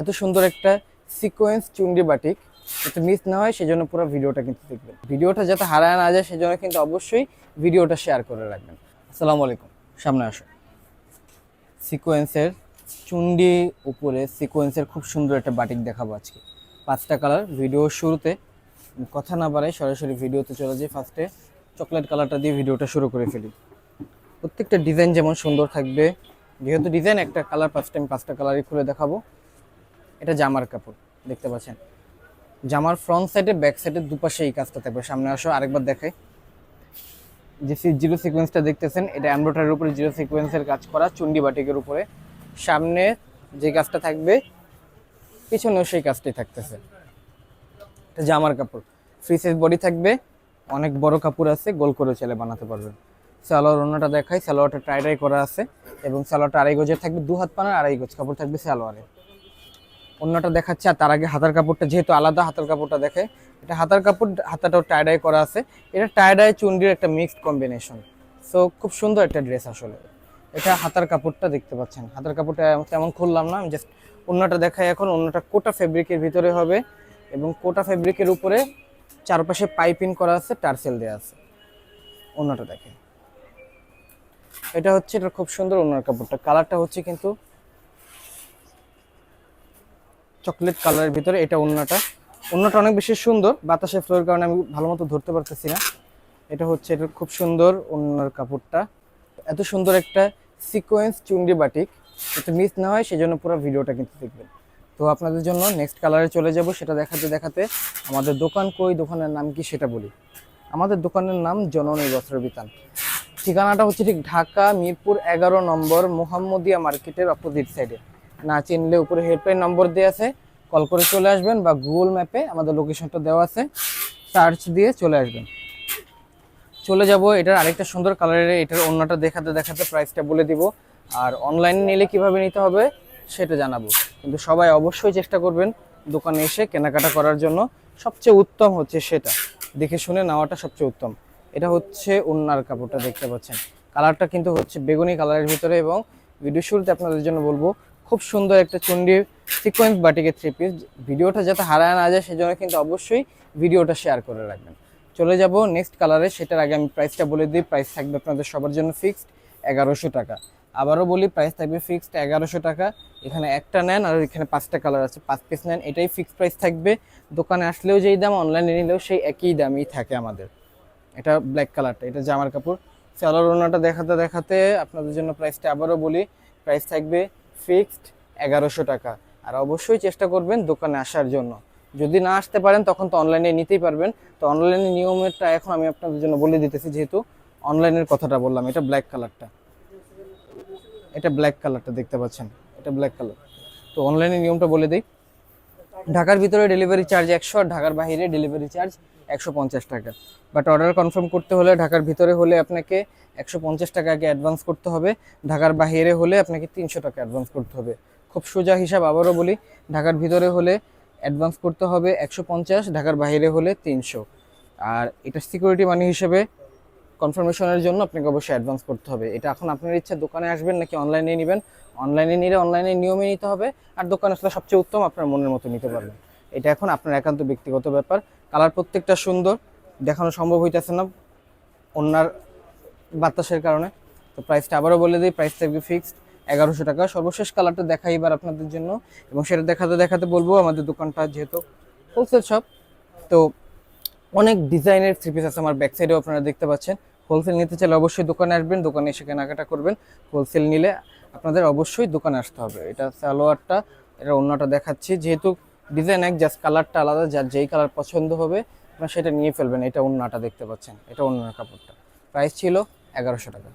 এত সুন্দর একটা সিকোয়েন্স চুন্ডি বাটিক যাতে মিস না হয়, সেজন্য পুরো ভিডিওটা কিন্তু দেখবেন। ভিডিওটা যাতে হারায় না যায়, সেজন্য কিন্তু অবশ্যই ভিডিওটা শেয়ার করে রাখবেন। আসসালামু আলাইকুম, সামনে আসো। সিকোয়েন্সের চুন্ডি উপরে সিকোয়েন্সের খুব সুন্দর একটা বাটিক দেখাবো আজকে। পাঁচটা কালার ভিডিও শুরুতে। কথা না বাড়াই সরাসরি ভিডিওতে চলে যাই। ফার্স্টে চকলেট কালারটা দিয়ে ভিডিওটা শুরু করে ফেলি। প্রত্যেকটা ডিজাইন যেমন সুন্দর থাকবে, যেহেতু ডিজাইন একটা কালার ফার্স্ট টাইম পাঁচটা কালারই খুলে দেখাবো। এটা জামার কাপড়, দেখতে পাচ্ছেন। জামার ফ্রন্ট সাইডে ব্যাক সাইডে দুপাশে এই কাজটা থাকবে। সামনে আসো, আরেকবার দেখাই। যে জিরো সিকোয়েন্সটা দেখতেছেন, এটা অ্যাম্ব্রয়ডারির উপরে জিরো সিকোয়েন্সের কাজ করা, চুন্ডি বাটিকের উপরে। সামনে যে কাজটা থাকবে, পিছনেও সেই কাজটাই থাকতেছে। এটা জামার কাপড়। ফ্রি সাইজ বডি থাকবে, অনেক বড় কাপড় আছে, গোল করে ছেলে বানাতে পারবেন। সালোয়ার অন্যটা দেখাই, সালোয়ারটা টাইডাই করা আছে, এবং সালোয়ারটা আড়াই গজের থাকবে দু হাত পানার আড়াই গজ কাপড় থাকবে সালোয়ারে। অন্যটা দেখাচ্ছে, আর তার আগে হাতার কাপড়টা যেহেতু আলাদা, হাতার কাপড়টা দেখে। এটা হাতার কাপড়, হাতাটাও টাইডাই করা আছে। এটা টাইডাই চুন্ডির একটা মিক্সড কম্বিনেশন সো খুব সুন্দর একটা ড্রেস আসলে। এটা হাতার কাপড়টা দেখতে পাচ্ছেন। হাতার কাপড়টা তেমন খুললাম না, আমি জাস্ট অন্যটা দেখাই এখন। অন্যটা কোটা ফেব্রিকের ভিতরে হবে এবং কোটা ফেব্রিকের উপরে চারপাশে পাইপিং করা আছে, টার্সেল দেওয়া আছে। অন্যটা দেখে। এটা হচ্ছে, এটা খুব সুন্দর অন্যার কাপড়টা। কালারটা হচ্ছে কিন্তু চকলেট কালারের ভিতরে এটা অন্যটা অন্যটা অনেক বেশি সুন্দর বাতাসে ফ্লোর কারণে আমি ভালো মতো ধরতে পারতেছি না। এটা হচ্ছে এটা খুব সুন্দর অন্যার কাপড়টা। এত সুন্দর একটা সিকোয়েন্স চুন্ডি বাটিক। যাতে মিস না হয়, সেজন্য পুরো ভিডিওটা কিন্তু দেখবেন। তো আপনাদের জন্য নেক্সট কালারে চলে যাব, সেটা দেখাতে দেখাতে আমাদের দোকান কই, দোকানের নাম কি সেটা বলি। আমাদের দোকানের নাম জননী বস্ত্র বিতান ঠিকানাটা হচ্ছে ঠিক ঢাকা মিরপুর এগারো নম্বর মোহাম্মদিয়া মার্কেটের অপোজিট সাইডে না চিনলে উপরে হেল্পলাইন নম্বর দেওয়া আছে, কল করে চলে আসবেন বা গুগল ম্যাপে আমাদের লোকেশনটা দেওয়া আছে, সার্চ দিয়ে চলে আসবেন। চলে যাব, এটার আরেকটা সুন্দর কালারের, এটার অন্যটা দেখাতে দেখাতে প্রাইসটা বলে দিব। আর অনলাইনে নিলে কীভাবে নিতে হবে সেটা জানাব। কিন্তু সবাই অবশ্যই চেষ্টা করবেন দোকানে এসে কেনাকাটা করার জন্য। সবচেয়ে উত্তম হচ্ছে সেটা। দেখে শুনে নেওয়াটা সবচেয়ে উত্তম। এটা হচ্ছে ওন্নার কাপড়টা দেখতে পাচ্ছেন। কালারটা কিন্তু হচ্ছে বেগুনি কালারের ভিতরে এবং ভিডিও শুরুতে আপনাদের জন্য বলব খুব সুন্দর একটা চন্ডি সিকোয়েন্স বাটিকের থ্রি পিস ভিডিওটা যাতে হারায় না যায়, সেজন্য কিন্তু অবশ্যই ভিডিওটা শেয়ার করে রাখবেন। চলে যাব নেক্সট কালারে সেটার আগে আমি প্রাইসটা বলে দিই। প্রাইস থাকবে আপনাদের সবার জন্য ফিক্সড এগারোশো টাকা। আবারও বলি প্রাইস থাকবে ফিক্সড এগারোশো টাকা। এখানে একটা নেন আর এখানে পাঁচটা কালার আছে। পাঁচ পিস নেন, এটাই ফিক্সড প্রাইস থাকবে। দোকানে আসলেও যেই দাম অনলাইনে নিলেও সেই একই দামই থাকে আমাদের। এটা ব্ল্যাক কালারটা এটা জামার কাপড়। সালোয়ার ওনাটা দেখাতে দেখাতে আপনাদের জন্য প্রাইসটা আবারও বলি প্রাইস থাকবে ফিক্সড এগারোশো টাকা। আর অবশ্যই চেষ্টা করবেন দোকানে আসার জন্য। যদি না আসতে পারেন, তখন তো অনলাইনে নিতেই পারবেন। তো অনলাইনে নিয়মেরটা এখন আমি আপনাদের জন্য বলে দিতেছি, যেহেতু অনলাইনের কথাটা বললাম, এটা ব্ল্যাক কালারটা এটা ব্ল্যাক কালারটা দেখতে পাচ্ছেন, এটা ব্ল্যাক কালার তো অনলাইনে নিয়মটা বলে দিই। ঢাকার ভিতরে ডেলিভারি চার্জ একশো আর ঢাকার বাইরে ডেলিভারি চার্জ একশো পঞ্চাশ টাকা। বাট অর্ডার কনফার্ম করতে হলে, ঢাকার ভিতরে হলে আপনাকে একশো পঞ্চাশ টাকা আগে অ্যাডভান্স করতে হবে। ঢাকার বাহিরে হলে আপনাকে তিনশো টাকা অ্যাডভান্স করতে হবে। খুব সোজা হিসাব আবারও বলি, ঢাকার ভিতরে হলে অ্যাডভান্স করতে হবে একশো পঞ্চাশ, ঢাকার বাইরে হলে তিনশো। আর এটা সিকিউরিটি মানি হিসেবে কনফার্মেশনের জন্য আপনাকে অবশ্যই অ্যাডভান্স করতে হবে। এটা এখন আপনার ইচ্ছা, দোকানে আসবেন নাকি অনলাইনে নেবেন? অনলাইনে নিলে অনলাইনে নিয়মে নিতে হবে। আর দোকানে আসলে সবচেয়ে উত্তম, আপনার মনের মতো নিতে পারবেন। এটা এখন আপনার একান্ত ব্যক্তিগত ব্যাপার। কালার প্রত্যেকটা সুন্দর, দেখানো সম্ভব হইতেছে না অন্যার বাতাসের কারণে। তো প্রাইসটা আবারও বলে দিই প্রাইস থাকবে ফিক্সড এগারোশো টাকা। সর্বশেষ কালারটা দেখাই এবার আপনাদের জন্য এবং সেটা দেখাতে দেখাতে বলব, আমাদের দোকানটা যেহেতু হোলসেল শপ তো অনেক ডিজাইনের থ্রি পিস আছে আমার ব্যাক সাইডেও আপনারা দেখতে পাচ্ছেন। হোলসেল নিতে চাইলে অবশ্যই দোকানে আসবেন, দোকানে এসে কেনাকাটা করবেন। হোলসেল নিলে আপনাদের অবশ্যই দোকানে আসতে হবে। এটা সালোয়ারটা, এটা অন্যটা দেখাচ্ছি। যেহেতু ডিজাইন এক জাস্ট কালারটা আলাদা, যার যেই কালার পছন্দ হবে, আপনার সেটা নিয়ে ফেলবেন। এটা অন্যটা দেখতে পাচ্ছেন। এটা অন্য কাপড়টা। প্রাইস ছিল এগারোশো টাকা।